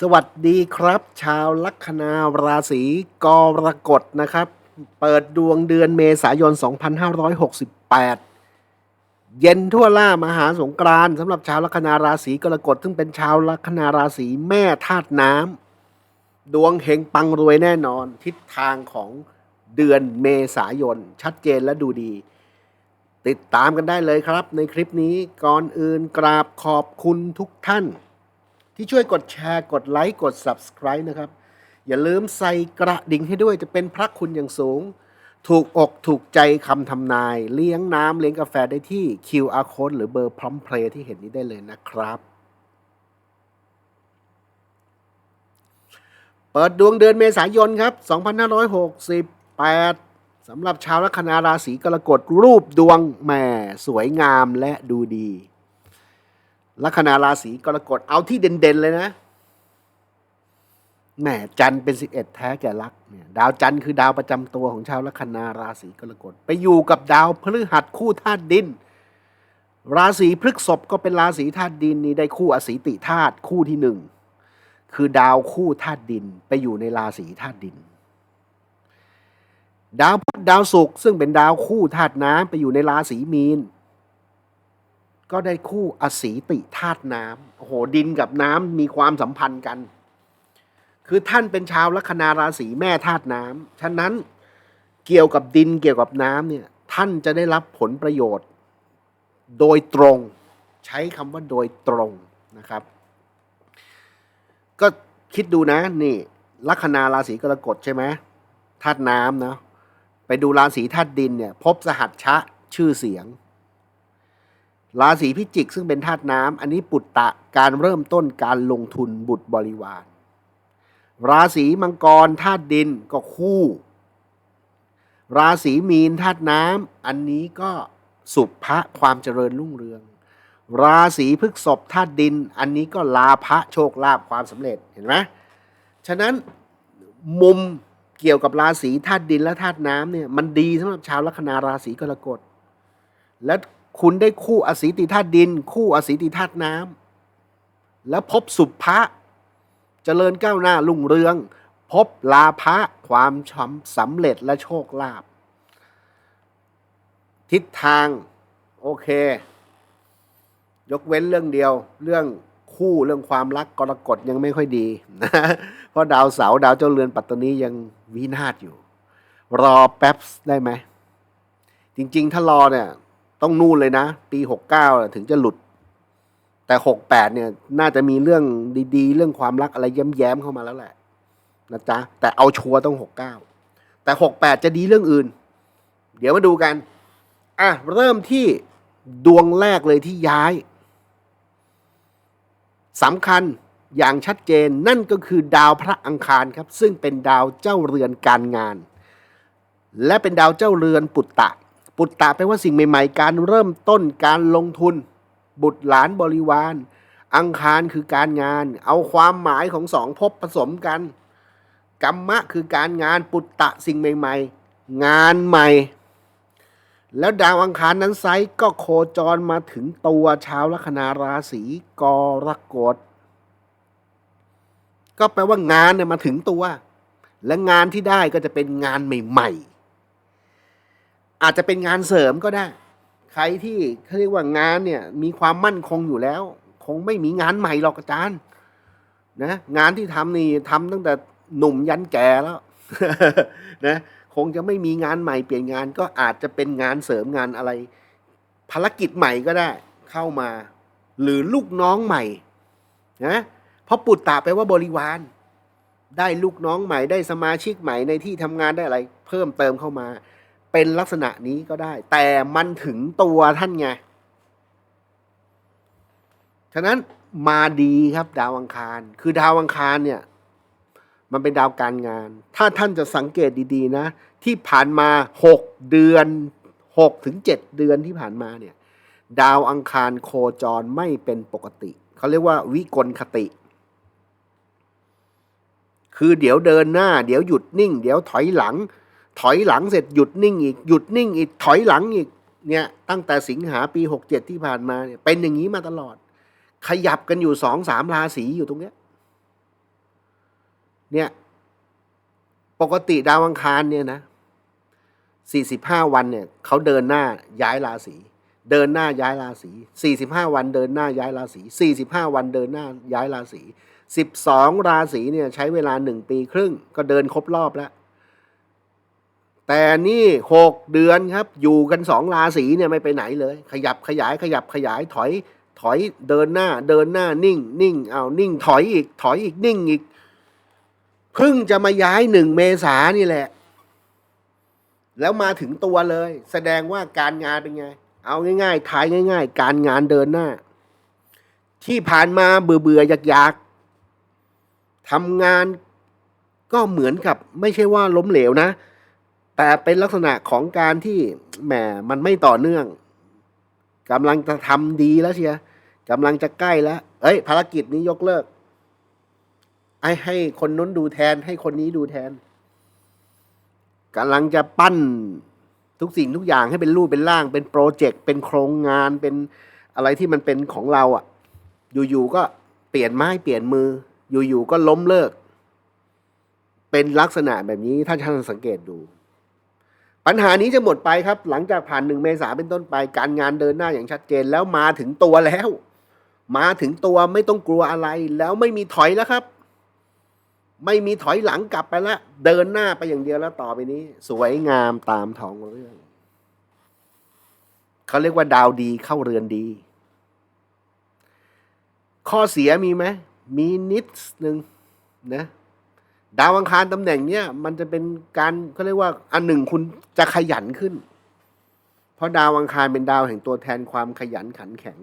สวัสดีครับ ชาวลัคนาราศีกรกฎนะครับ เปิดดวงเดือนเมษายน 2568 เย็นทั่วล่ามหาสงกรานต์สำหรับชาวลัคนาราศีกรกฎซึ่งเป็นชาวลัคนาราศีแม่ธาตุน้ำดวงเฮงปังรวยแน่นอน ทิศทางของเดือนเมษายน ชัดเจนและดูดี ติดตามกันได้เลยครับ ในคลิปนี้ก่อนอื่นกราบขอบคุณทุกท่าน ที่ช่วยกดแชร์ กดไลค์กด Subscribe นะครับ อย่าลืมใส่กระดิ่งให้ด้วยจะเป็นพระคุณอย่างสูง ถูกอกถูกใจคำทำนาย เลี้ยงน้ำเลี้ยงกาแฟได้ที่ QR code หรือเบอร์พร้อมเพลย์ที่เห็นนี้ได้เลยนะครับ เปิดดวงเดือนเมษายนครับ 2568สำหรับชาวลัคนาราศีกรกฎรูปดวงแหม่สวยงามและดูดี ลัคนาราศีกรกฎเอาที่เด่นๆเลยนะแหมจันเป็นสิบเอ็ดแท้แก่รักเนี่ยดาวจันคือดาวประจำตัวของชาวลัคนาราศีกรกฎไปอยู่กับดาวพฤหัสคู่ธาตุดิน ราศีพฤกษภก็เป็นราศีธาตุดินนี่ได้คู่อสีติธาตุคู่ที่หนึ่งคือดาวคู่ธาตุดินไปอยู่ในราศีธาตุดิน ดาวพุธดาวศุกร์ซึ่งเป็นดาวคู่ธาตุน้ำไปอยู่ในราศีมีน ก็ได้คู่อสีติธาตุน้ำโอ้โหดินกับน้ำมีความสัมพันธ์กัน คือท่านเป็นชาวลัคนาราศีแม่ธาตุน้ำฉะนั้นเกี่ยวกับดินเกี่ยวกับน้ำเนี่ยท่านจะได้รับผลประโยชน์ โดยตรง ใช้คำว่าโดยตรงนะครับ ก็คิดดูนะนี่ลัคนาราศีกรกฎใช่ไหมธาตุน้ำเนาะไปดูราศีธาตุดินเนี่ยพบสหัชชะชื่อเสียง ราศีพิจิกซึ่งเป็นธาตุน้ำอันนี้ปุตตะการเริ่มต้นการลงทุนบุตรบริวาร ราศีมังกรธาตุดินก็คู่ ราศีมีนธาตุน้ำอันนี้ก็สุภะความเจริญรุ่งเรือง ราศีพฤกษภธาตุดิน อันนี้ก็ลาภะโชคลาภความสำเร็จเห็นไหมฉะนั้นมุมเกี่ยวกับราศีธาตุดินและธาตุน้ำเนี่ยมันดีสำหรับชาวลัคนาราศีกรกฎและ คุณได้คู่อสีติธาตุดิน คู่อสีติธาตุน้ำแล้วพบสุภะเจริญก้าวหน้ารุ่งเรือง พบลาภะความสำเร็จและโชคลาภทิศทาง โอเค ยกเว้นเรื่องเดียว เรื่องคู่เรื่องความรักกรกฎยังไม่ค่อยดีนะเพราะดาวเสาร์ดาวเจ้าเรือนปัตตานียังวินาศอยู่ รอแป๊บได้ไหม จริง ๆ ถ้ารอเนี่ย ต้องนู่นเลยนะ ปีหกเก้าถึงจะหลุด แต่หกแปดเนี่ย น่าจะมีเรื่องดีๆ เรื่องความรักอะไรแย้มๆเข้ามาแล้วแหละนะจ๊ะ แต่เอาชัวร์ต้องหกเก้าแต่หกแปดจะดีเรื่องอื่น เดี๋ยวมาดูกัน อะ เริ่มที่ดวงแรกเลยที่ย้ายสำคัญอย่างชัดเจนนั่นก็คือดาวพระอังคารครับ ซึ่งเป็นดาวเจ้าเรือนการงาน และเป็นดาวเจ้าเรือนปุตตะ ปุตตะแปลว่าสิ่งใหม่ ๆ การเริ่มต้นการลงทุน บุตรหลานบริวาร อังคารคือการงาน เอาความหมายของสองภพผสมกัน กรรมะคือการงานปุตตะสิ่งใหม่ ๆ งานใหม่ แล้วดาวอังคารนั้นไซก็โคจรมาถึงตัวชาวลัคนาราศีกรกฎก็แปลว่างานเนี่ยมาถึงตัว และงานที่ได้ก็จะเป็นงานใหม่ ๆ อาจจะเป็นงานเสริมก็ได้ ใครที่เขาเรียกว่างานเนี่ยมีความมั่นคงอยู่แล้ว คงไม่มีงานใหม่หรอกอาจารย์นะงานที่ทำนี่ทำตั้งแต่หนุ่มยันแก่แล้วนะคงจะไม่มีงานใหม่เปลี่ยนงานก็อาจจะเป็นงานเสริมงานอะไร ภารกิจใหม่ก็ได้ เข้ามา หรือลูกน้องใหม่นะเพราะปุตตะแปลว่าบริวาร ได้ลูกน้องใหม่ได้สมาชิกใหม่ในที่ทำงานได้อะไร เพิ่มเติมเข้ามา เป็นลักษณะนี้ก็ได้ แต่มันถึงตัวท่านไง ฉะนั้นมาดีครับดาวอังคาร คือดาวอังคารเนี่ย มันเป็นดาวการงาน ถ้าท่านจะสังเกตดีๆนะ ที่ผ่านมาหกเดือนหกถึงเจ็ดเดือนที่ผ่านมาเนี่ย ดาวอังคารโคจรไม่เป็นปกติ เขาเรียกว่าวิกลคติ คือเดี๋ยวเดินหน้า เดี๋ยวหยุดนิ่ง เดี๋ยวถอยหลัง ถอยหลังเสร็จหยุดนิ่งอีกหยุดนิ่งอีกถอยหลังอีกเนี่ยตั้งแต่สิงหาปีหกเจ็ดที่ผ่านมาเนี่ยเป็นอย่างนี้มาตลอด ขยับกันอยู่สองสามราศีอยู่ตรงเนี้ยเนี่ยปกติดาวอังคารเนี่ยนะ45วันเนี่ยเขาเดินหน้าย้ายราศีเดินหน้าย้ายราศี45วันเดินหน้าย้ายราศี45วันเดินหน้าย้ายราศี12ราศีเนี่ยใช้เวลา1ปีครึ่ง ก็เดินครบรอบแล้ว แต่นี่6เดือนครับ อยู่กัน2ราศีเนี่ยไม่ไปไหนเลย ขยับขยายขยับขยายถอย ถอยเดินหน้า เดินหน้านิ่ง นิ่งเอานิ่ง ถอยอีก ถอยอีกนิ่งอีกเพิ่งจะมาย้ายหนึ่งเมษานี่แหละ แล้วมาถึงตัวเลย แสดงว่าการงานเป็นไง เอาง่ายๆทายง่าย ๆ การงานเดินหน้า ที่ผ่านมาเบื่อเบื่อๆอยากๆทำงานก็เหมือนกับ ไม่ใช่ว่าล้มเหลวนะ แต่เป็นลักษณะของการที่แหมมันไม่ต่อเนื่องกำลังจะทำดีแล้วเชียกำลังจะใกล้แล้ว เอ้ย ภารกิจนี้ยกเลิกไอ้ให้คนนู้นดูแทน ให้คนนี้ดูแทนกำลังจะปั้นทุกสิ่งทุกอย่างให้เป็นรูปเป็นร่าง เป็นโปรเจกต์เป็นโครงงานเป็นอะไรที่มันเป็นของเราอะ่ะ อยู่ๆก็เปลี่ยนไม้เปลี่ยนมือ อยู่ๆก็ล้มเลิก เป็นลักษณะแบบนี้ถ้าท่านสังเกตดู ปัญหานี้จะหมดไปครับ หลังจากผ่านหนึ่งเมษาเป็นต้นไป การงานเดินหน้าอย่างชัดเจนแล้วมาถึงตัวแล้ว มาถึงตัวไม่ต้องกลัวอะไร แล้วไม่มีถอยแล้วครับ ไม่มีถอยหลังกลับไปล้วเดินหน้าไปอย่างเดียวแล้วต่อไปนี้ สวยงามตามท้องเรื่องเขาเรียกว่าดาวดีเข้าเรือนดี ข้อเสียมีไหมมีนิดหนึ่งนะ ดาวอังคารตำแหน่งเนี้ยมันจะเป็นการเขาเรียกว่าอันหนึ่งคุณจะขยันขึ้น เพราะดาวอังคารเป็นดาวแห่งตัวแทนความขยันขันแข็ง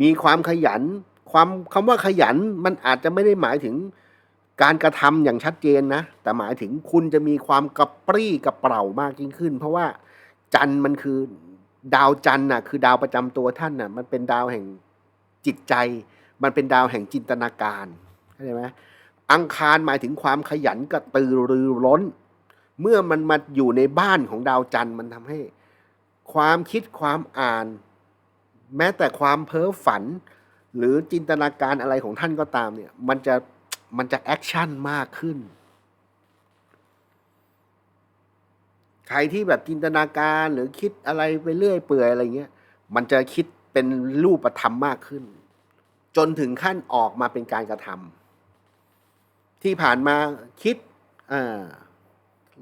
มีความขยัน ความคำว่าขยันมันอาจจะไม่ได้หมายถึงการกระทำอย่างชัดเจนนะ แต่หมายถึงคุณจะมีความกระปรี้กระเปร่ามากยิ่งขึ้น เพราะว่าจันมันคือดาวจันน่ะ คือดาวประจำตัวท่านน่ะ มันเป็นดาวแห่งจิตใจ มันเป็นดาวแห่งจินตนาการเข้าใจไหม อังคารหมายถึงความขยันกระตือรือร้น เมื่อมันมาอยู่ในบ้านของดาวจันทร์มันทำให้ ความคิดความอ่าน แม้แต่ความเพ้อฝัน หรือจินตนาการอะไรของท่านก็ตามเนี่ย มันจะมันจะแอคชั่นมากขึ้น ใครที่แบบจินตนาการหรือคิดอะไรไปเรื่อยเปื่อยอะไรเงี้ย มันจะคิดเป็นรูปธรรมมากขึ้น จนถึงขั้นออกมาเป็นการกระทำ ที่ผ่านมาคิดอ่า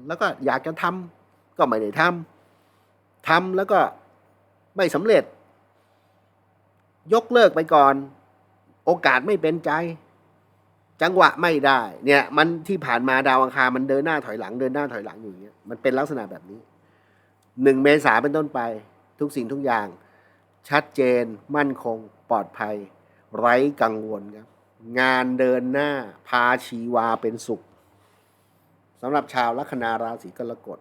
แล้วก็อยากจะทำก็ไม่ได้ทำทำแล้วก็ไม่สำเร็จ ยกเลิกไปก่อน โอกาสไม่เป็นใจ จังหวะไม่ได้ เนี่ย มันที่ผ่านมาดาวอังคารมันเดินหน้าถอยหลังเดินหน้าถอยหลังอยู่อย่างเงี้ยมันเป็นลักษณะแบบนี้หนึ่งเมษาเป็นต้นไป ทุกสิ่งทุกอย่าง ชัดเจน มั่นคง ปลอดภัย ไร้กังวลครับ งานเดินหน้า พาชีวาเป็นสุขสำหรับชาวลัคนาราศีกรกฎ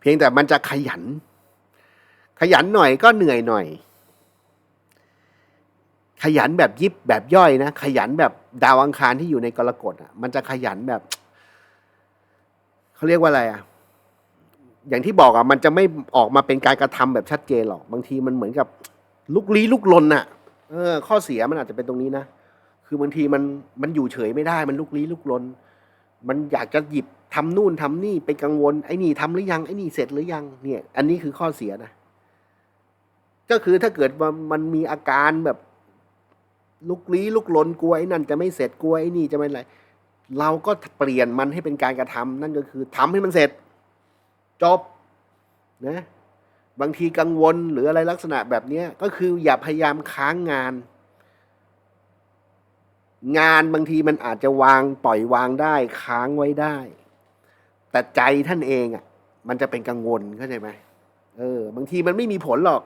เพียงแต่มันจะขยัน ขยันหน่อยก็เหนื่อยหน่อย ขยันแบบยิบแบบย่อยนะ ขยันแบบดาวอังคารที่อยู่ในกรกฎอะ มันจะขยันแบบเขาเรียกว่าอะไรอะอย่างที่บอกอะมันจะไม่ออกมาเป็นการกระทำแบบชัดเจนหรอก บางทีมันเหมือนกับลุกลี้ลุกลนอะ เออ ข้อเสียมันอาจจะเป็นตรงนี้นะ คือบางทีมันมันอยู่เฉยไม่ได้ มันลุกลี้ลุกลน มันอยากจะหยิบทำนู่นทำนี่ไปกังวลไอ้นี่ทำหรือยังไอ้นี่เสร็จหรือยัง เนี่ย อันนี้คือข้อเสียนะ ก็คือถ้าเกิดมันมีอาการแบบลุกลี้ลุกลนกลัวไอ้นั่นจะไม่เสร็จกลัวไอ้นี่จะไม่อะไรเราก็เปลี่ยนมันให้เป็นการกระทำนั่นก็คือทำให้มันเสร็จ จบนะบางทีกังวลหรืออะไรลักษณะแบบนี้ก็คืออย่าพยายามค้างงาน งานบางทีมันอาจจะวางปล่อยวางได้ค้างไว้ได้ แต่ใจท่านเองอะ มันจะเป็นกังวลเข้าใจไหมเออ บางทีมันไม่มีผลหรอก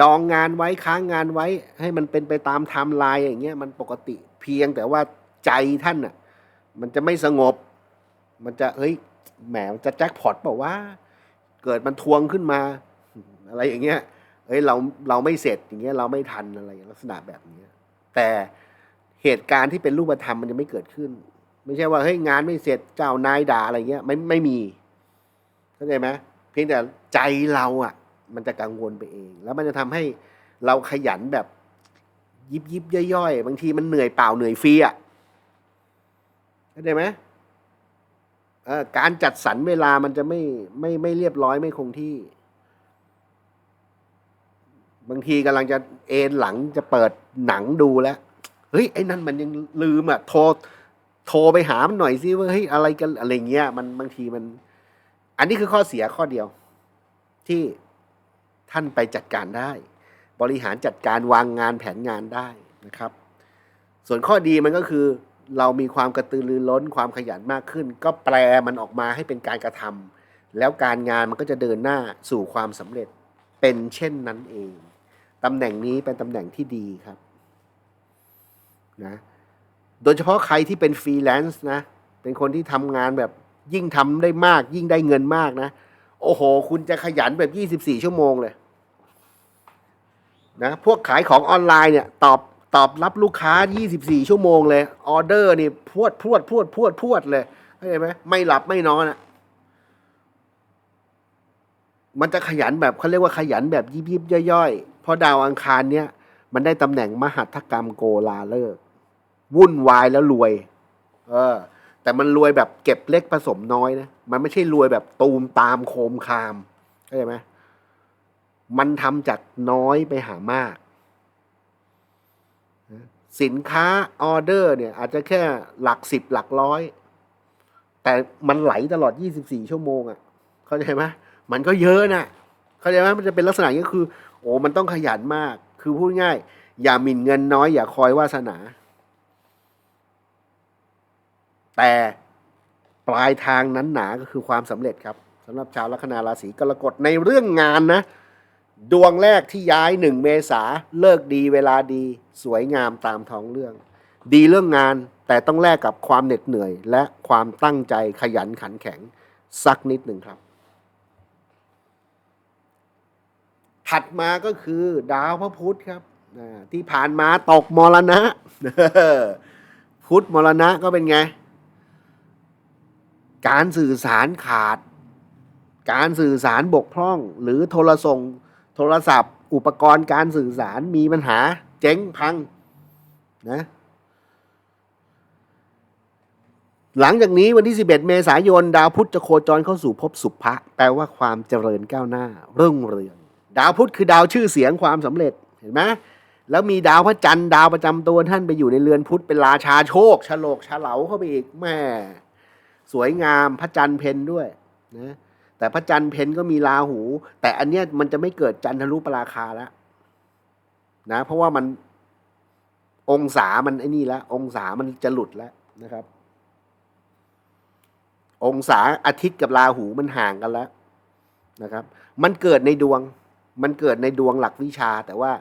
ดองงานไว้ค้างงานไว้ ให้มันเป็นไปตามไทม์ไลน์อย่างเงี้ยมันปกติเพียงแต่ว่าใจท่านอะ มันจะไม่สงบ มันจะเฮ้ยแหมจะแจ็คพอตเปล่าว่า เกิดมันทวงขึ้นมา อะไรอย่างเงี้ยเฮ้ยเราเราไม่เสร็จอย่างเงี้ยเราไม่ทันอะไรลักษณะแบบนี้แต่ เหตุการณ์ที่เป็นรูปธรรมมันจะไม่เกิดขึ้น ไม่ใช่ว่าเฮ้ยงานไม่เสร็จเจ้านายด่าอะไรเงี้ยไม่ไม่มีเข้าใจไหมเพียงแต่ใจเราอะ มันจะกังวลไปเอง แล้วมันจะทำให้เราขยันแบบยิบยิบย่อยๆ บางทีมันเหนื่อยเปล่าเหนื่อยฟรีอะเข้าใจไหมอ่อการจัดสรรเวลามันจะไม่ไม่ไม่เรียบร้อยไม่คงที่ บางทีกำลังจะเอนหลังจะเปิดหนังดูแล้ว เฮ้ยไอ้นั่นมันยังลืมอะโทรโทรไปหามันหน่อยสิว่าเฮ้ยอะไรกันอะไรเงี้ย มันบางทีมัน อันนี้คือข้อเสียข้อเดียว ที่ท่านไปจัดการได้ บริหารจัดการวางงานแผนงานได้นะครับ ส่วนข้อดีมันก็คือ เรามีความกระตือรือร้นความขยันมากขึ้น ก็แปลมันออกมาให้เป็นการกระทำแล้วการงานมันก็จะเดินหน้าสู่ความสำเร็จเป็นเช่นนั้นเองตำแหน่งนี้เป็นตำแหน่งที่ดีครับ นะโดยเฉพาะใครที่เป็นฟรีแลนซ์นะ เป็นคนที่ทำงานแบบยิ่งทำได้มาก ยิ่งได้เงินมากนะ โอ้โห คุณจะขยันแบบ 24 ชั่วโมงเลยนะพวกขายของออนไลน์เนี่ย ตอบตอบรับลูกค้า 24 ชั่วโมงเลย ออเดอร์นี่พวดพวดพวดพวดพวดเลยเข้าใจไหมไม่หลับไม่นอนอะมันจะขยันแบบเขาเรียกว่าขยันแบบยิบยิบย่อยๆเพราะดาวอังคารเนี่ย มันได้ตำแหน่งมหัตถกรรมโกลาเลิกษ์ วุ่นวายแล้วรวย เออ แต่มันรวยแบบเก็บเล็กผสมน้อยนะ มันไม่ใช่รวยแบบตูมตามโคมคามเข้าใจไหมมันทำจากน้อยไปหามาก สินค้าออเดอร์เนี่ย อาจจะแค่หลักสิบหลักร้อย แต่มันไหลตลอด 24 ชั่วโมงอะ่ะ เข้าใจไหมมันก็เยอะนะ เข้าใจไหมมันจะเป็นลักษณะนี้คือ โอ้มันต้องขยันมาก คือพูดง่าย อย่าหมิ่นเงินน้อย อย่าคอยวาสนา แต่ปลายทางนั้นหนาก็คือความสำเร็จครับสำหรับชาวลัคนาราศีกรกฎในเรื่องงานนะ ดวงแรกที่ย้ายหนึ่งเมษาเลิกดีเวลาดีสวยงามตามท้องเรื่อง ดีเรื่องงานแต่ต้องแลกกับความเหน็ดเหนื่อย และความตั้งใจขยันขันแข็งสักนิดหนึ่งครับ ถัดมาก็คือดาวพระพุธครับที่ผ่านมาตกมรณะ พุธมรณะก็เป็นไง การสื่อสารขาด การสื่อสารบกพร่อง หรือโทรส่งโทรศัพท์ อุปกรณ์การสื่อสารมีปัญหา เจ๊งพังนะหลังจากนี้วันที่ 11 เมษายน ดาวพุธจะโคจรเข้าสู่ภพสุภะแปลว่าความเจริญก้าวหน้า รุ่งเรือง ดาวพุธคือดาวชื่อเสียงความสำเร็จเห็นไหมแล้วมีดาวพระจันทร์ดาวประจำตัวท่านไปอยู่ในเรือนพุธเป็นราชาโชคฉลกฉลาเข้าไปอีกแม่ สวยงามพระจันทร์เพนด้วยนะแต่พระจันทร์เพนก็มีราหู แต่อันเนี้ยมันจะไม่เกิดจันทรุปราคาแล้วนะ เพราะว่ามันองศามันไอ้นี่แล้วองศามันจะหลุดแล้วนะครับ องศาอาทิตย์กับราหูมันห่างกันแล้วนะครับ มันเกิดในดวง มันเกิดในดวงหลักวิชา แต่ว่า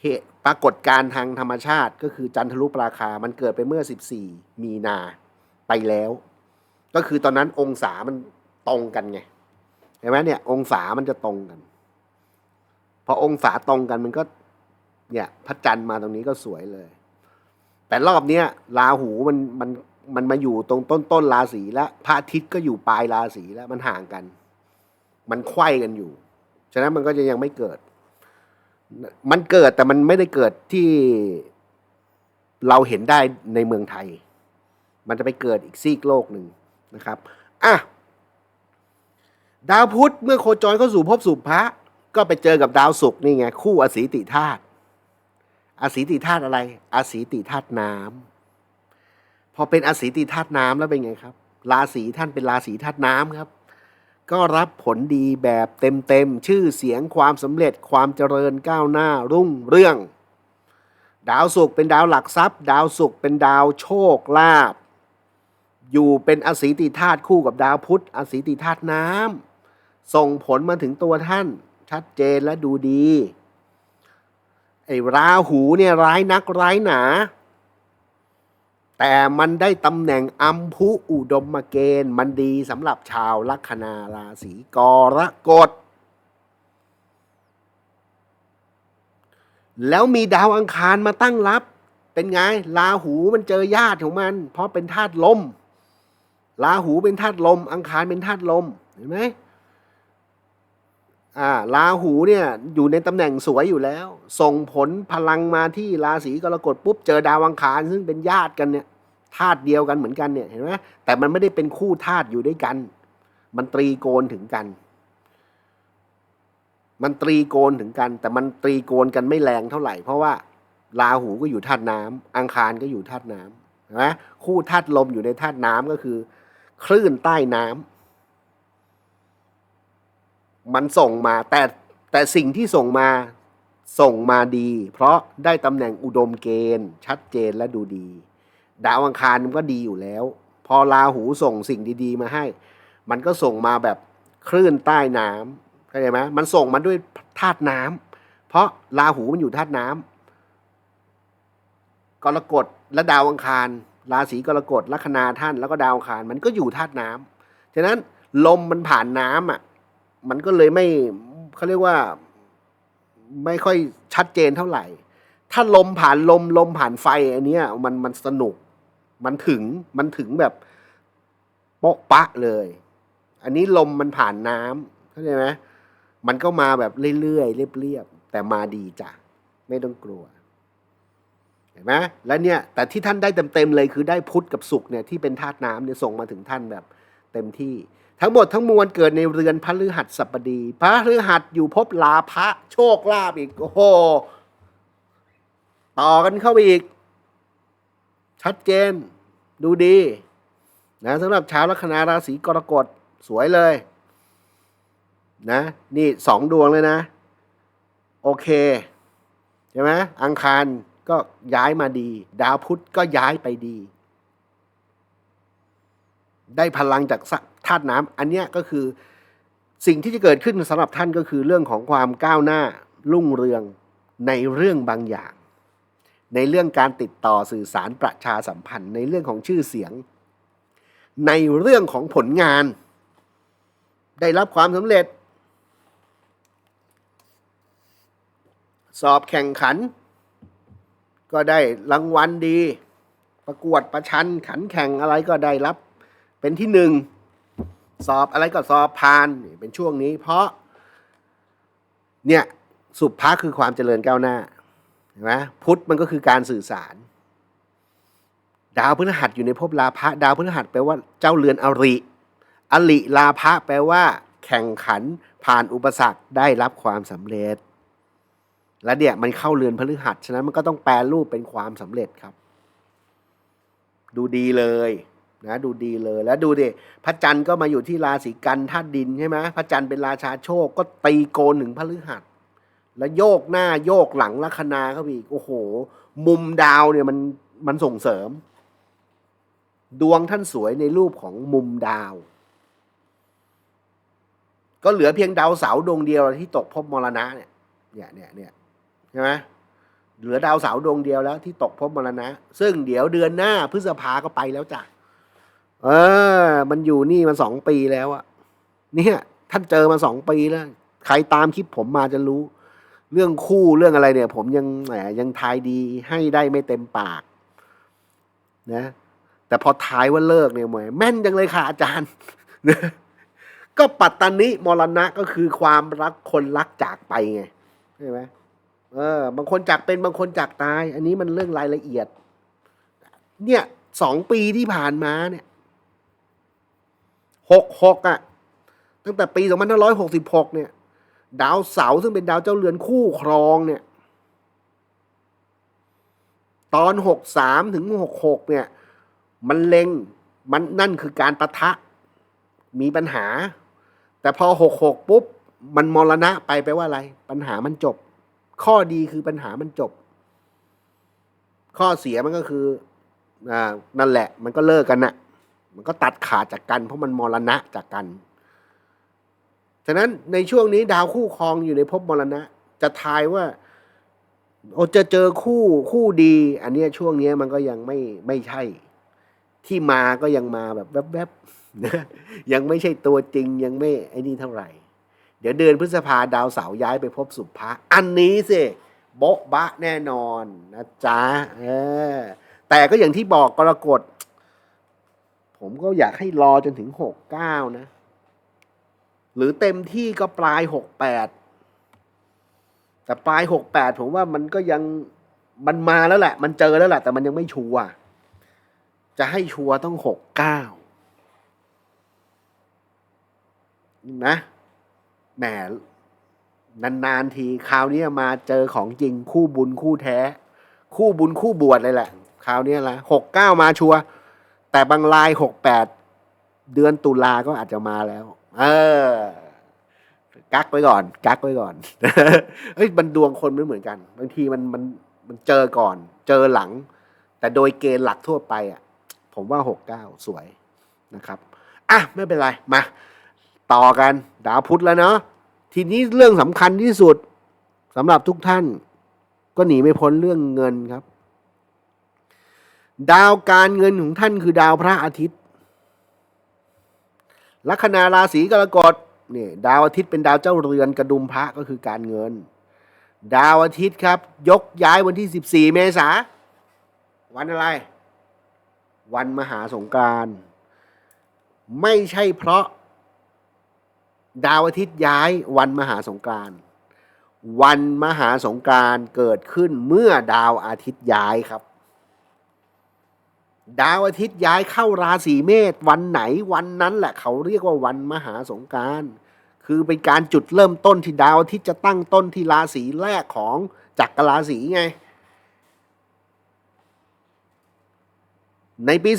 เหตุปรากฏการทางธรรมชาติ ก็คือจันทรุปราคา มันเกิดไปเมื่อ 14 มีนา ไปแล้ว ก็คือตอนนั้นองศามันตรงกันไงเห็นไหมเนี่ย องศามันจะตรงกัน พอองศาตรงกันมันก็ เนี่ยพระจันทร์มาตรงนี้ก็สวยเลย แต่รอบเนี้ยราหูมันมันมันมาอยู่ตรงต้นต้นราศีแล้วพระอาทิตย์ก็อยู่ปลายราศีแล้ว มันห่างกัน มันไขว้กันอยู่ ฉะนั้นมันก็จะยังไม่เกิด มันเกิดแต่มันไม่ได้เกิดที่เราเห็นได้ในเมืองไทย มันจะไปเกิดอีกซีกโลกหนึ่งนะครับอะดาวพุธเมื่อโคจรเข้าสู่ภพสุภะก็ไปเจอกับดาวศุกร์นี่ไง คู่อสีติธาตุอสีติธาตุอะไร อสีติธาตุน้ำพอเป็นอสีติธาตุน้ำแล้วเป็นไงครับ ราศีท่านเป็นราศีธาตุน้ำครับ ก็รับผลดีแบบเต็มๆชื่อเสียงความสำเร็จความเจริญก้าวหน้ารุ่งเรื่อง ดาวศุกร์เป็นดาวหลักทรัพย์ ดาวศุกร์เป็นดาวโชคลาภ อยู่เป็นอสีติธาตุคู่กับดาวพุธอสีติธาตุน้ำส่งผลมาถึงตัวท่าน ชัดเจนและดูดีไอ้ราหูเนี่ยร้ายนักร้ายหนา แต่มันได้ตำแหน่งอัมพุอุดมเกณฑ์ มันดีสำหรับชาวลัคนาราศีกรกฎแล้วมีดาวอังคารมาตั้งรับ เป็นไงราหูมันเจอญาติของมัน เพราะเป็นธาตุลม ราหูเป็นธาตุลม อังคารเป็นธาตุลม เห็นไหมอ่าราหูเนี่ยอยู่ในตำแหน่งสวยอยู่แล้ว ส่งผลพลังมาที่ราศีกรกฎปุ๊บเจอดาวอังคาร ซึ่งเป็นญาติกันเนี่ยธาตุเดียวกันเหมือนกันเนี่ยเห็นไหมแต่มันไม่ได้เป็นคู่ธาตุอยู่ด้วยกัน มันตรีโกณถึงกัน มันตรีโกณถึงกัน แต่มันตรีโกณกันไม่แรงเท่าไหร่ เพราะว่าราหูก็อยู่ธาตุน้ำอังคารก็อยู่ธาตุน้ำเห็นไหมคู่ธาตุลมอยู่ในธาตุน้ำก็คือ คลื่นใต้น้ำมันส่งมาแต่แต่สิ่งที่ส่งมาส่งมาดี เพราะได้ตำแหน่งอุดมเกณฑ์ ชัดเจนและดูดี ดาวอังคารมันก็ดีอยู่แล้ว พอราหูส่งสิ่งดี ๆ มาให้ มันก็ส่งมาแบบคลื่นใต้น้ำเข้าใจไหมมันส่งมาด้วยธาตุน้ำเพราะราหูมันอยู่ธาตุน้ำกรกฎและดาวอังคาร ราศีกรกฎลัคนาท่านแล้วก็ดาวคารมันก็อยู่ธาตุน้ำฉะนั้นลมมันผ่านน้ำอะมันก็เลยไม่เขาเรียกว่าไม่ค่อยชัดเจนเท่าไหร่ ถ้าลมผ่านลมลมผ่านไฟอันเนี้ยมันมันสนุก มันถึงมันถึงแบบโปะปะเลย อันนี้ลมมันผ่านน้ำเข้าใจไหมมันก็มาแบบเรื่อยๆเรียบๆแต่มาดีจ้ะไม่ต้องกลัว เห็นไหมแล้วเนี่ยแต่ที่ท่านได้เต็มๆเลยคือได้พุทธกับสุขเนี่ยที่เป็นธาตุน้ำเนี่ยส่งมาถึงท่านแบบเต็มที่ ทั้งหมดทั้งมวลเกิดในเรือนพระฤหัสบดี พระฤหัสอยู่ภพลาภะโชคลาภอีกโอ้โหต่อกันเข้าไปอีก ชัดเจนดูดีนะสำหรับชาวลัคนาราศีกรกฎสวยเลยนะนี่สองดวงเลยนะ โอเค ใช่ไหมอังคาร ก็ย้ายมาดี ดาวพุธก็ย้ายไปดี ได้พลังจากธาตุน้ำอันนี้ก็คือสิ่งที่จะเกิดขึ้นสำหรับท่านก็คือเรื่องของความก้าวหน้ารุ่งเรืองในเรื่องบางอย่าง ในเรื่องการติดต่อสื่อสารประชาสัมพันธ์ ในเรื่องของชื่อเสียง ในเรื่องของผลงาน ได้รับความสำเร็จ สอบแข่งขัน ก็ได้รางวัลดี ประกวดประชันขันแข่งอะไรก็ได้รับ เป็นที่หนึ่งสอบอะไรก็สอบผ่านเป็นช่วงนี้ เพราะ เนี่ยสุภาคือความเจริญก้าวหน้าเห็นไหมพุทธมันก็คือการสื่อสาร ดาวพฤหัสอยู่ในภพลาภะดาวพฤหัสแปลว่าเจ้าเรือนอริอริลาภะแปลว่า แข่งขันผ่านอุปสรรคได้รับความสำเร็จ และเนี่ยมันเข้าเรือนพฤหัสฉะนั้นมันก็ต้องแปลรูปเป็นความสำเร็จครับ ดูดีเลยนะดูดีเลยแล้วดูดิพระจันทร์ก็มาอยู่ที่ราศีกันธาตุดินใช่ไหมพระจันทร์เป็นราชาโชคก็ตีโกนถึงพฤหัสแล้วโยกหน้าโยกหลังลัคนาเข้าไปอีกโอ้โห มุมดาวเนี่ยมันมันส่งเสริม ดวงท่านสวยในรูปของมุมดาว ก็เหลือเพียงดาวเสาร์ดวงเดียวที่ตกภพมรณะเนี่ยเนี่ยเนี่ยเนี่ย ใช่ไหมเหลือดาวเสาร์ดวงเดียวแล้วที่ตกภพมรณะ ซึ่งเดี๋ยวเดือนหน้าพฤษภาก็ไปแล้วจ้ะเออ มันอยู่นี่มาสองปีแล้วอะเนี่ย ท่านเจอมาสองปีแล้ว ใครตามคลิปผมมาจะรู้ เรื่องคู่เรื่องอะไรเนี่ย ผมยังแหมยังทายดีให้ได้ไม่เต็มปาก นะ แต่พอทายว่าเลิกเนี่ยแหมแม่นจังเลยค่ะอาจารย์ก็ปัตตานิมรณะก็คือความรักคนรักจากไปไงใช่ไหม เออ บางคนจากเป็นบางคนจากตาย อันนี้มันเรื่องรายละเอียด เนี่ยสองปีที่ผ่านมาเนี่ยหกหกอะ ตั้งแต่ปีสองพันห้าร้อยหกสิบหกเนี่ย ดาวเสาร์ซึ่งเป็นดาวเจ้าเรือนคู่ครองเนี่ย ตอนหกสามถึงหกหกเนี่ย มันเล็งมันนั่นคือการประทะ มีปัญหา แต่พอหกหกปุ๊บ มันมรณะไปแปลว่าอะไร ปัญหามันจบ ข้อดีคือปัญหามันจบ ข้อเสียมันก็คืออ่านั่นแหละ มันก็เลิกกันน่ะ มันก็ตัดขาดจากกัน เพราะมันมรณะจากกัน ฉะนั้นในช่วงนี้ดาวคู่ครองอยู่ในภพมรณะ จะทายว่าโอจะเจอคู่คู่ดี อันนี้ช่วงนี้มันก็ยังไม่ไม่ใช่ ที่มาก็ยังมาแบบแวบๆนะยังไม่ใช่ตัวจริงยังไม่ไอ้นี่เท่าไหร่ ดี๋ยวเดือนพฤษภาดาวเสาย้ายไปพบสุภะอันนี้สิโบ๊ะบะแน่นอนนะจ๊ะเออแต่ก็อย่างที่บอกกรกฎผมก็อยากให้รอจนถึงหกเก้านะ หรือเต็มที่ก็ปลายหกแปดแต่ปลายหกแปดผมว่ามันก็ยังมันมาแล้วแหละ มันเจอแล้วแหละ แต่มันยังไม่ชัวจะให้ชัวต้องหกเก้านะ แหมนานๆทีคราวนี้มาเจอของจริงคู่บุญคู่แท้ คู่บุญคู่บวชเลยแหละคราวนี้ละหกเก้ามาชัวร์แต่บางรายหกแปดเดือนตุลาก็อาจจะมาแล้ว เออ กักไว้ก่อน กักไว้ก่อนเฮ้ยมันดวงคนไม่เหมือนกัน บางทีมันมันมันเจอก่อน เจอหลัง แต่โดยเกณฑ์หลักทั่วไปอะ ผมว่าหกเก้าสวยนะครับ อะ ไม่เป็นไร มา ต่อกันดาวพุธแล้วเนาะทีนี้เรื่องสำคัญที่สุดสำหรับทุกท่าน ก็หนีไม่พ้นเรื่องเงินครับ ดาวการเงินของท่านคือดาวพระอาทิตย์ ลัคนาราศีกรกฎนี่ดาวอาทิตย์เป็นดาวเจ้าเรือนกระดุมพระก็คือการเงิน ดาวอาทิตย์ครับ ยกย้ายวันที่ 14 เมษาวันอะไร วันมหาสงกานต์ไม่ใช่เพราะ ดาวอาทิตย์ย้ายวันมหาสงกรานต์วันมหาสงกรานต์เกิดขึ้นเมื่อดาวอาทิตย์ย้ายครับ ดาวอาทิตย์ย้ายเข้าราศีเมษวันไหนวันนั้นแหละเขาเรียกว่าวันมหาสงกรารคือเป็นการจุดเริ่มต้นที่ดาวอาทิตย์จะตั้งต้นที่ราศีแรกของจักรราศีไง ในปี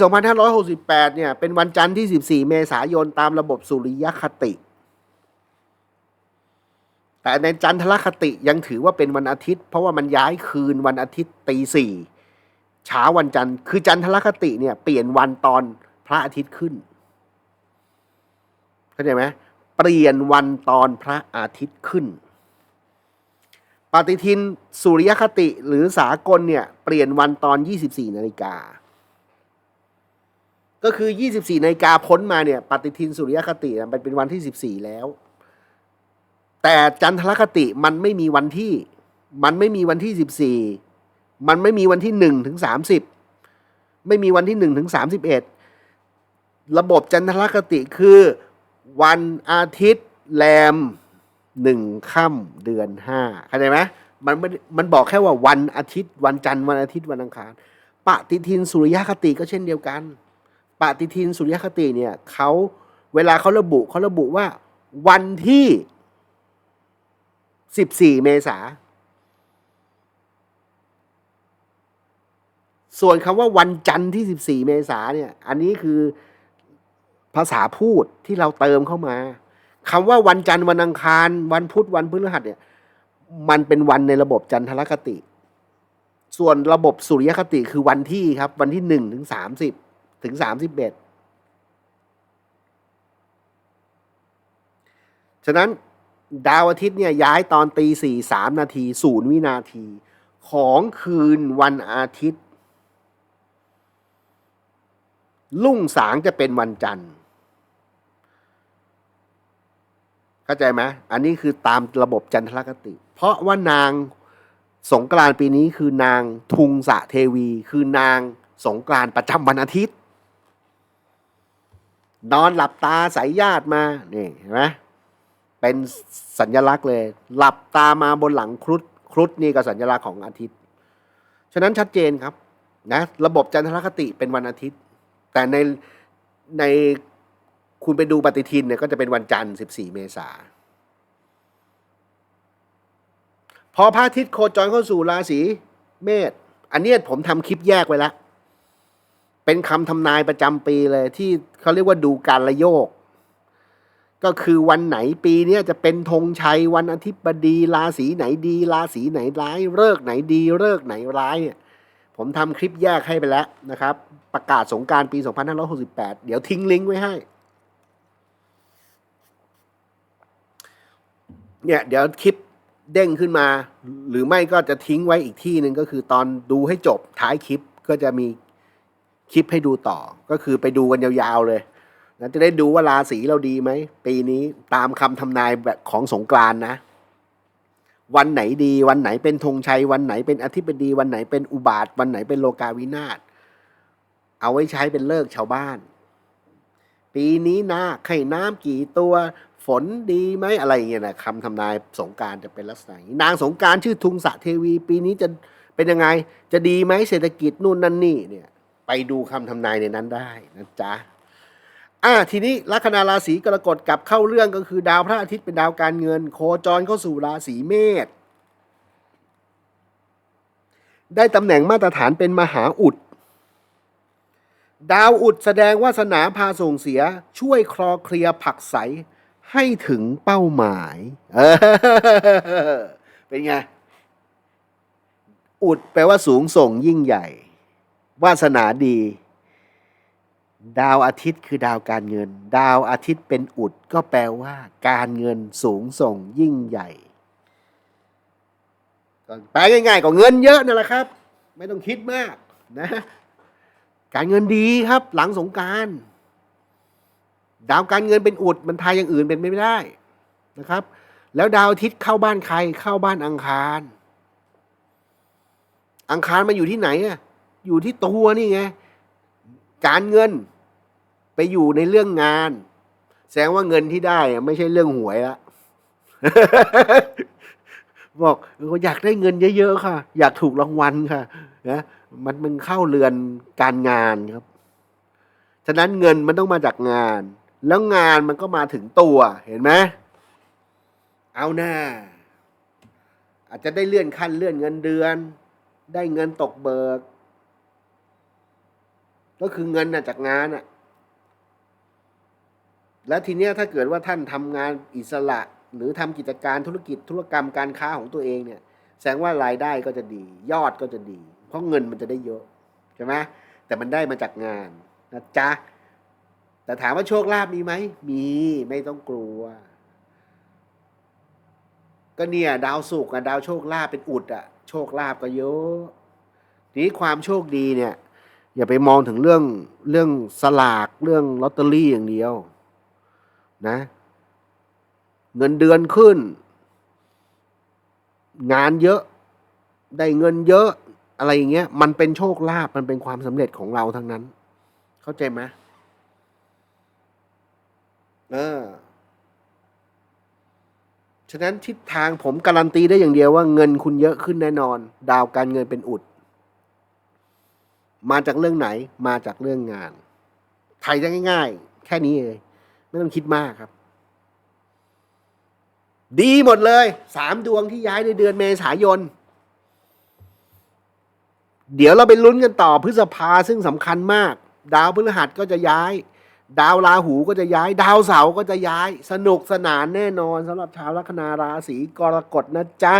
2568 เนี่ย เป็นวันจันทร์ที่ 14 เมษายนตามระบบสุริยคติ แต่ในจันทรคติยังถือว่าเป็นวันอาทิตย์ เพราะว่ามันย้ายคืนวันอาทิตย์ตีสี่เช้าวันจันทร์คือจันทรคติเนี่ยเปลี่ยนวันตอนพระอาทิตย์ขึ้นเข้าใจไหมเปลี่ยนวันตอนพระอาทิตย์ขึ้น ปฏิทินสุริยคติหรือสากลเนี่ยเปลี่ยนวันตอน 24นาฬิกาก็คือ 24นาฬิกาพ้นมาเนี่ย ปฏิทินสุริยคติมันเป็นวันที่ 14 แล้ว แต่จันทรคติมันไม่มีวันที่ มันไม่มีวันที่14มันไม่มีวันที่1ถึง30ไม่มีวันที่1ถึง31ระบบจันทรคติคือวันอาทิตย์แรมหนึ่งค่ำเดือนห้าเข้าใจไหมมันไม่มันบอกแค่ว่าวันอาทิตย์ วันจันทร์วันอาทิตย์วันอังคารปฏิทินสุริยคติก็เช่นเดียวกันปฏิทินสุริยคติเนี่ยเขาเวลาเขาระบุเขาระบุว่าวันที่ สิบสี่เมษา ส่วนคำว่าวันจันทร์ที่ 14 เมษาเนี่ย อันนี้คือภาษาพูดที่เราเติมเข้ามาคำว่าวันจันทร์วันอังคาร วันพุธวันพฤหัสเนี่ย มันเป็นวันในระบบจันทรคติ ส่วนระบบสุริยคติคือวันที่ครับ วันที่หนึ่งถึงสามสิบถึงสามสิบเอ็ดฉะนั้น ดาวอาทิตย์เนี่ยย้ายตอนตีสี่สามนาทีศูนย์วินาที ของคืนวันอาทิตย์ ลุ่งสางจะเป็นวันจันทร์เข้าใจไหมอันนี้คือตามระบบจันทรคติ เพราะว่านางสงกรานปีนี้คือนางทุงสะเทวี คือนางสงกรานประจำวันอาทิตย์ นอนหลับตาสายญาติมา นี่เห็นไหม เป็นสัญลักษณ์เลย หลับตามาบนหลังครุฑครุฑนี่ก็สัญลักษณ์ของอาทิตย์ ฉะนั้นชัดเจนครับนะระบบจันทรคติเป็นวันอาทิตย์ แต่ในในคุณไปดูปฏิทินเนี่ยก็จะเป็นวันจันทร์14 เมษาพอพระอาทิตย์โคจรเข้าสู่ราศีเมษอันนี้ผมทำคลิปแยกไว้แล้วเป็นคำทำนายประจำปีเลยที่เขาเรียกว่าดูการละโยก ก็คือวันไหนปีนี้จะเป็นธงชัยวันอาทิตย์บดีราศีไหนดีราศีไหนร้ายเลิกไหนดีเลิกไหนร้ายเนี่ยผมทำคลิปแยกให้ไปแล้วนะครับ ประกาศสงการปี 2568 เดี๋ยวทิ้งลิงก์ไว้ให้เนี่ยเดี๋ยวคลิปเด้งขึ้นมา หรือไม่ก็จะทิ้งไว้อีกที่หนึ่งก็คือตอนดูให้จบท้ายคลิปก็จะมีคลิปให้ดูต่อ ก็คือไปดูกันยาวๆเลย นะจะได้ดูว่าราศีเราดีไหม ปีนี้ตามคำทำนายแบบของสงกรานนะ วันไหนดี วันไหนเป็นธงชัย วันไหนเป็นอธิบดี วันไหนเป็นอุบาท วันไหนเป็นโลกาวินาศเอาไว้ใช้เป็นเลิกชาวบ้าน ปีนี้นาคไข่น้ำกี่ตัวฝนดีไหมอะไรเงี้ยนะคำทำนายสงการจะเป็นลักษณะนี้นางสงการชื่อทุงสะเทวี ปีนี้จะเป็นยังไง จะดีไหมเศรษฐกิจนู่นนั่นนี่เนี่ย ไปดูคำทำนายในนั้นได้นะจ๊ะ อ่าทีนี้ลัคนาราศีกรกฎกลับเข้าเรื่องก็คือดาวพระอาทิตย์เป็นดาวการเงิน โคจรเข้าสู่ราศีเมษได้ตำแหน่งมาตรฐานเป็นมหาอุด ดาวอุดแสดงวาสนาพาส่งเสีย ช่วยคลอเคลียผักใส ให้ถึงเป้าหมาย เออ เป็นไง อุดแปลว่าสูงส่งยิ่งใหญ่ วาสนาดี ดาวอาทิตย์คือดาวการเงิน ดาวอาทิตย์เป็นอุดก็แปลว่า การเงินสูงส่งยิ่งใหญ่แปลง่ายๆก็เงินเยอะนั่นแหละครับ ไม่ต้องคิดมากนะ การเงินดีครับ หลังสงการดาวการเงินเป็นอุดมันทายอย่างอื่นเป็นไม่ได้นะครับ แล้วดาวอาทิตย์เข้าบ้านใครเข้าบ้านอังคาร อังคารมาอยู่ที่ไหนอะอยู่ที่ตัวนี่ไงการเงิน ไปอยู่ในเรื่องงาน แสดงว่าเงินที่ได้ไม่ใช่เรื่องหวยละบอกอยากได้เงินเยอะๆค่ะ อยากถูกรางวัลค่ะนะมันมันเข้าเรือนการงานครับ ฉะนั้นเงินมันต้องมาจากงาน แล้วงานมันก็มาถึงตัวเห็นไหมเอาหน้า อาจจะได้เลื่อนขั้นเลื่อนเงินเดือน ได้เงินตกเบิก ก็คือเงินน่ะจากงานอะ แล้วทีเนี้ยถ้าเกิดว่าท่านทำงานอิสระ หรือทำกิจการธุรกิจธุรกรรมการค้าของตัวเองเนี่ย แสดงว่ารายได้ก็จะดี ยอดก็จะดี เพราะเงินมันจะได้เยอะใช่ไหมแต่มันได้มาจากงานนะจ๊ะแต่ถามว่าโชคลาภมีไหม มีไม่ต้องกลัว ก็เนี่ยดาวศุกอะดาวโชคลาภเป็นอุดอะโชคลาภก็เยอะทีนี้ความโชคดีเนี่ย อย่าไปมองถึงเรื่องเรื่องสลากเรื่องลอตเตอรี่อย่างเดียว นะ เงินเดือนขึ้น งานเยอะ ได้เงินเยอะอะไรอย่างเงี้ย มันเป็นโชคลาภมันเป็นความสำเร็จของเราทั้งนั้น เข้าใจไหมเออฉะนั้นทิศทางผมการันตีได้อย่างเดียวว่าเงินคุณเยอะขึ้นแน่นอน ดาวการเงินเป็นอุด มาจากเรื่องไหน มาจากเรื่องงานไทยจะง่าย ๆ แค่นี้เอง ไม่ต้องคิดมากครับ ดีหมดเลยสามดวงที่ย้ายในเดือนเมษายน เดี๋ยวเราไปลุ้นกันต่อพฤษภาซึ่งสำคัญมาก ดาวพฤหัสก็จะย้าย ดาวราหูก็จะย้าย ดาวเสาร์ก็จะย้าย สนุกสนานแน่นอนสำหรับชาวลัคนาราศีกรกฎนะจ๊ะ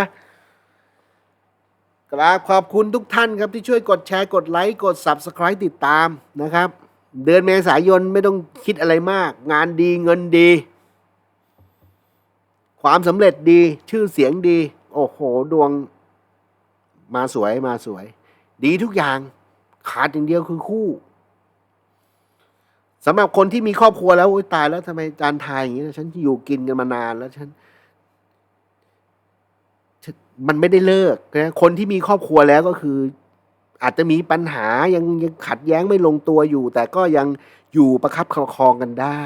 กราบขอบคุณทุกท่านครับที่ช่วยกดแชร์กดไลค์กด Subscribe ติดตามนะครับ เดือนเมษายนไม่ต้องคิดอะไรมาก งานดีเงินดี ความสำเร็จดีชื่อเสียงดี โอ้โห ดวง มาสวยมาสวย ดีทุกอย่างขาดอย่างเดียวคือคู่สำหรับคนที่มีครอบครัวแล้วตายแล้วทำไมจานทายอย่างนี้ฉันอยู่กินกันมานานแล้วฉันมันไม่ได้เลิกนะคนที่มีครอบครัวแล้วก็คือ อาจจะมีปัญหายังยังขัดแย้งไม่ลงตัวอยู่ แต่ก็ยังอยู่ประคับประคองกันได้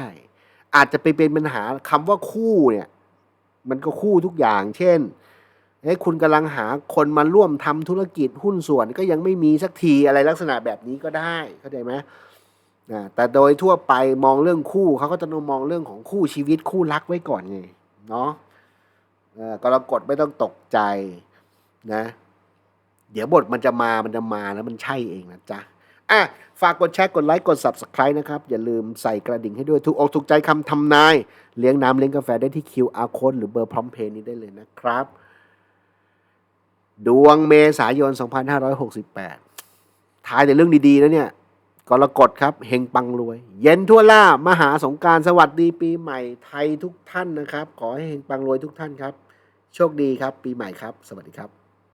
อาจจะไปเป็นปัญหาคำว่าคู่เนี่ย มันก็คู่ทุกอย่าง เช่นเอ้คุณกำลังหาคนมาร่วมทำธุรกิจหุ้นส่วนก็ยังไม่มีสักทีอะไรลักษณะแบบนี้ก็ได้เข้าใจไหมนะแต่โดยทั่วไปมองเรื่องคู่เขาก็จะมองเรื่องของคู่ชีวิตคู่รักไว้ก่อนไงเนาะกรกฎไม่ต้องตกใจนะ เดี๋ยวบทมันจะมา มันจะมาแล้วมันใช่เองนะจ๊ะ อะ ฝากกดแชร์ กดไลค์ กด Subscribe นะครับ อย่าลืมใส่กระดิ่งให้ด้วย ถูกอกถูกใจคำทำนาย เลี้ยงน้ำเลี้ยงกาแฟได้ที่ QR code หรือเบอร์พร้อมเพย์นี้ได้เลยนะครับ ดวงเมษายน 2568ทายแต่เรื่องดีๆนะเนี่ยกรกฎครับ เฮงปังรวย เย็นทั่วล่า มหาสงการสวัสดีปีใหม่ไทยทุกท่านนะครับ ขอให้เฮงปังรวยทุกท่านครับ โชคดีครับ ปีใหม่ครับ สวัสดีครับ